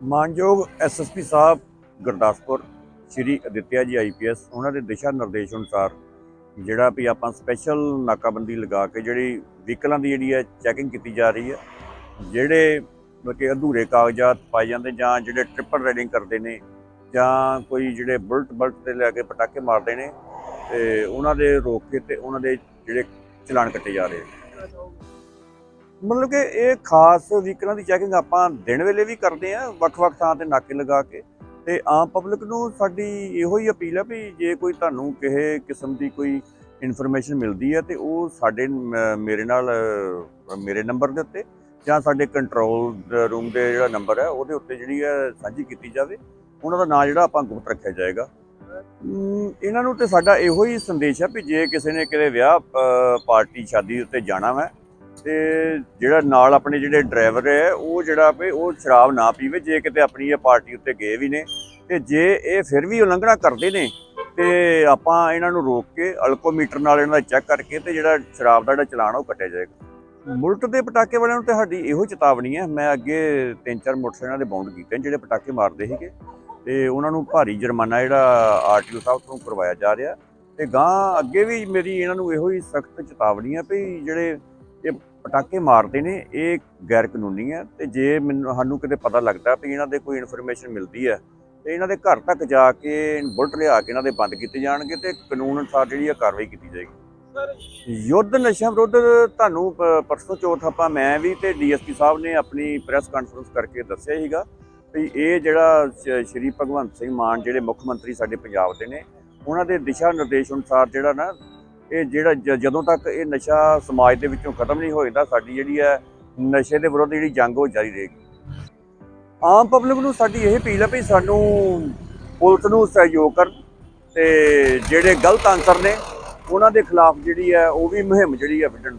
ਮਾਨਯੋਗ ਐਸਐਸਪੀ ਸਾਹਿਬ ਗੁਰਦਾਸਪੁਰ, ਸ਼੍ਰੀ ਅਦਿੱਤਿਆ ਜੀ ਆਈਪੀਐਸ ਉਹਨਾਂ ਦੇ ਦਿਸ਼ਾ ਨਿਰਦੇਸ਼ ਅਨੁਸਾਰ ਜਿਹੜਾ ਵੀ ਆਪਾਂ ਸਪੈਸ਼ਲ ਨਾਕਾਬੰਦੀ ਲਗਾ ਕੇ ਜਿਹੜੀ ਵਹੀਕਲਾਂ ਦੀ ਜਿਹੜੀ ਹੈ ਚੈਕਿੰਗ ਕੀਤੀ ਜਾ ਰਹੀ ਹੈ, ਜਿਹੜੇ ਕਿ ਅਧੂਰੇ ਕਾਗਜ਼ਾਤ ਪਾਏ ਜਾਂਦੇ ਜਾਂ ਜਿਹੜੇ ਟ੍ਰਿਪਲ ਰਾਈਡਿੰਗ ਕਰਦੇ ਨੇ ਜਾਂ ਕੋਈ ਜਿਹੜੇ ਬੁਲਟ ਬਲਟ ਤੇ ਲੈ ਕੇ ਪਟਾਕੇ ਮਾਰਦੇ ਨੇ ਤੇ ਉਹਨਾਂ ਦੇ ਰੋਕ ਕੇ ਤੇ ਉਹਨਾਂ ਦੇ ਜਿਹੜੇ ਚਲਾਨ ਕੱਟੇ ਜਾ ਰਹੇ ਨੇ। ਮਤਲਬ ਕਿ ਇਹ ਖਾਸ ਵਹੀਕਲਾਂ ਦੀ ਚੈਕਿੰਗ ਆਪਾਂ ਦਿਨ ਵੇਲੇ ਵੀ ਕਰਦੇ ਆ ਵੱਖ-ਵੱਖ ਥਾਂ ਤੇ ਨਾਕੇ ਲਗਾ ਕੇ। ਤੇ ਆਮ ਪਬਲਿਕ ਨੂੰ ਸਾਡੀ ਇਹੋ ਹੀ ਅਪੀਲ ਹੈ ਵੀ ਜੇ ਕੋਈ ਤੁਹਾਨੂੰ ਕਿਸੇ ਕਿਸਮ ਦੀ ਕੋਈ ਇਨਫੋਰਮੇਸ਼ਨ ਮਿਲਦੀ ਹੈ ਤੇ ਉਹ ਸਾਡੇ ਮੇਰੇ ਨਾਲ, ਮੇਰੇ ਨੰਬਰ ਦੇ ਉੱਤੇ ਜਾਂ ਸਾਡੇ ਕੰਟਰੋਲ ਰੂਮ ਦੇ ਜਿਹੜਾ ਨੰਬਰ ਹੈ, ਉਹਦੇ ਉੱਤੇ ਜਿਹੜੀ ਹੈ ਸਾਂਝੀ ਕੀਤੀ ਜਾਵੇ। ਉਹਨਾਂ ਦਾ ਨਾਂ ਜਿਹੜਾ ਆਪਾਂ ਗੁਪਤ ਰੱਖਿਆ ਜਾਏਗਾ। ਇਹਨਾਂ ਨੂੰ ਤੇ ਸਾਡਾ ਇਹੋ ਹੀ ਸੰਦੇਸ਼ ਹੈ ਵੀ ਜੇ ਕਿਸੇ ਨੇ ਕਿਤੇ ਵਿਆਹ ਪਾਰਟੀ, ਸ਼ਾਦੀ ਉੱਤੇ ਜਾਣਾ ਹੈ ਤੇ ਜਿਹੜਾ ਨਾਲ ਆਪਣੇ ਜਿਹੜੇ ਡਰਾਈਵਰ ਹੈ, ਉਹ ਜਿਹੜਾ ਵੀ ਉਹ ਸ਼ਰਾਬ ਨਾ ਪੀਵੇ, ਜੇ ਕਿਤੇ ਆਪਣੀ ਇਹ ਪਾਰਟੀ ਉੱਤੇ ਗਏ ਵੀ ਨੇ, ਤੇ ਜੇ ਇਹ ਫਿਰ ਵੀ ਉਲੰਘਣਾ ਕਰਦੇ ਨੇ, ਤੇ ਆਪਾਂ ਇਹਨਾਂ ਨੂੰ ਰੋਕ ਕੇ ਅਲਕੋਮੀਟਰ ਨਾਲ ਇਹਨਾਂ ਦਾ ਚੈੱਕ ਕਰਕੇ ਤੇ ਜਿਹੜਾ ਸ਼ਰਾਬ ਦਾ ਜਿਹੜਾ ਚਲਾਨ ਉਹ ਕੱਟਿਆ ਜਾਏਗਾ। ਮੁਲਟ ਦੇ ਪਟਾਕੇ ਵਾਲਿਆਂ ਨੂੰ ਤੇ ਸਾਡੀ ਇਹੋ ਚੇਤਾਵਨੀ ਹੈ। ਮੈਂ ਅੱਗੇ ਤਿੰਨ ਚਾਰ ਮੋਟਰਸਾਈਕਲਾਂ ਦੇ ਬਾਉਂਡ ਕੀਤੇ ਨੇ, ਜਿਹੜੇ ਪਟਾਕੇ ਮਾਰਦੇ ਸੀਗੇ। ਤੇ ਉਹਨਾਂ ਨੂੰ ਭਾਰੀ ਜੁਰਮਾਨਾ ਜਿਹੜਾ ਆਰਟੀਓ ਸਾਹਿਬ ਤੋਂ ਕਰਵਾਇਆ ਜਾ ਰਿਹਾ। ਤੇ ਗਾਂ ਅੱਗੇ ਵੀ ਮੇਰੀ ਇਹਨਾਂ ਨੂੰ ਇਹੋ ਹੀ ਸਖਤ ਚੇਤਾਵਨੀ ਹੈ ਵੀ ਜਿਹੜੇ ਇਹ ਪਟਾਕੇ ਮਾਰਦੇ ਨੇ ਇਹ ਗੈਰ ਕਾਨੂੰਨੀ ਹੈ ਤੇ ਜੇ ਮੈਨੂੰ ਸਾਨੂੰ ਕਿਤੇ ਪਤਾ ਲੱਗਦਾ ਵੀ ਇਹਨਾਂ ਦੇ ਕੋਈ ਇਨਫੋਰਮੇਸ਼ਨ ਮਿਲਦੀ ਹੈ ਤੇ ਇਹਨਾਂ ਦੇ ਘਰ ਤੱਕ ਜਾ ਕੇ ਬੁਲਟ ਲਿਆ ਕੇ ਇਹਨਾਂ ਦੇ ਬੰਦ ਕੀਤੇ ਜਾਣਗੇ ਤੇ ਕਾਨੂੰਨ ਅਨੁਸਾਰ ਜਿਹੜੀ ਹੈ ਕਾਰਵਾਈ ਕੀਤੀ ਜਾਏਗੀ। ਯੁੱਧ ਨਸ਼ਾ ਵਿਰੁੱਧ ਤੁਹਾਨੂੰ ਪਰਸੋਂ ਚੌਥ ਆਪਾਂ ਮੈਂ ਵੀ ਤੇ ਡੀਐਸਪੀ ਸਾਹਿਬ ਨੇ ਆਪਣੀ ਪ੍ਰੈਸ ਕਾਨਫਰੰਸ ਕਰਕੇ ਦੱਸਿਆ ਸੀਗਾ ਵੀ ਇਹ ਜਿਹੜਾ ਸ਼੍ਰੀ ਭਗਵੰਤ ਸਿੰਘ ਮਾਨ ਜਿਹੜੇ ਮੁੱਖ ਮੰਤਰੀ ਸਾਡੇ ਪੰਜਾਬ ਦੇ ਨੇ ਉਹਨਾਂ ਦੇ ਦਿਸ਼ਾ ਨਿਰਦੇਸ਼ ਅਨੁਸਾਰ ਜਿਹੜਾ ਨਾ ਇਹ ਜਿਹੜਾ ਜ- ਜਦੋਂ ਤੱਕ ਇਹ ਨਸ਼ਾ ਸਮਾਜ ਦੇ ਵਿੱਚੋਂ ਖਤਮ ਨਹੀਂ ਹੋਏਗਾ, ਸਾਡੀ ਜਿਹੜੀ ਹੈ ਨਸ਼ੇ ਦੇ ਵਿਰੁੱਧ ਜਿਹੜੀ ਜੰਗ ਉਹ ਜਾਰੀ ਰਹੇਗੀ। ਆਮ ਪਬਲਿਕ ਨੂੰ ਸਾਡੀ ਇਹ ਅਪੀਲ ਹੈ ਵੀ ਸਾਨੂੰ ਪੁਲਿਸ ਨੂੰ ਸਹਿਯੋਗ ਕਰਨ ਤੇ ਜਿਹੜੇ ਗਲਤ ਆਨਸਰ ਨੇ, ਉਹਨਾਂ ਦੇ ਖਿਲਾਫ ਜਿਹੜੀ ਹੈ ਉਹ ਵੀ ਮੁਹਿੰਮ ਜਿਹੜੀ ਹੈ ਵਿੱਢਣ।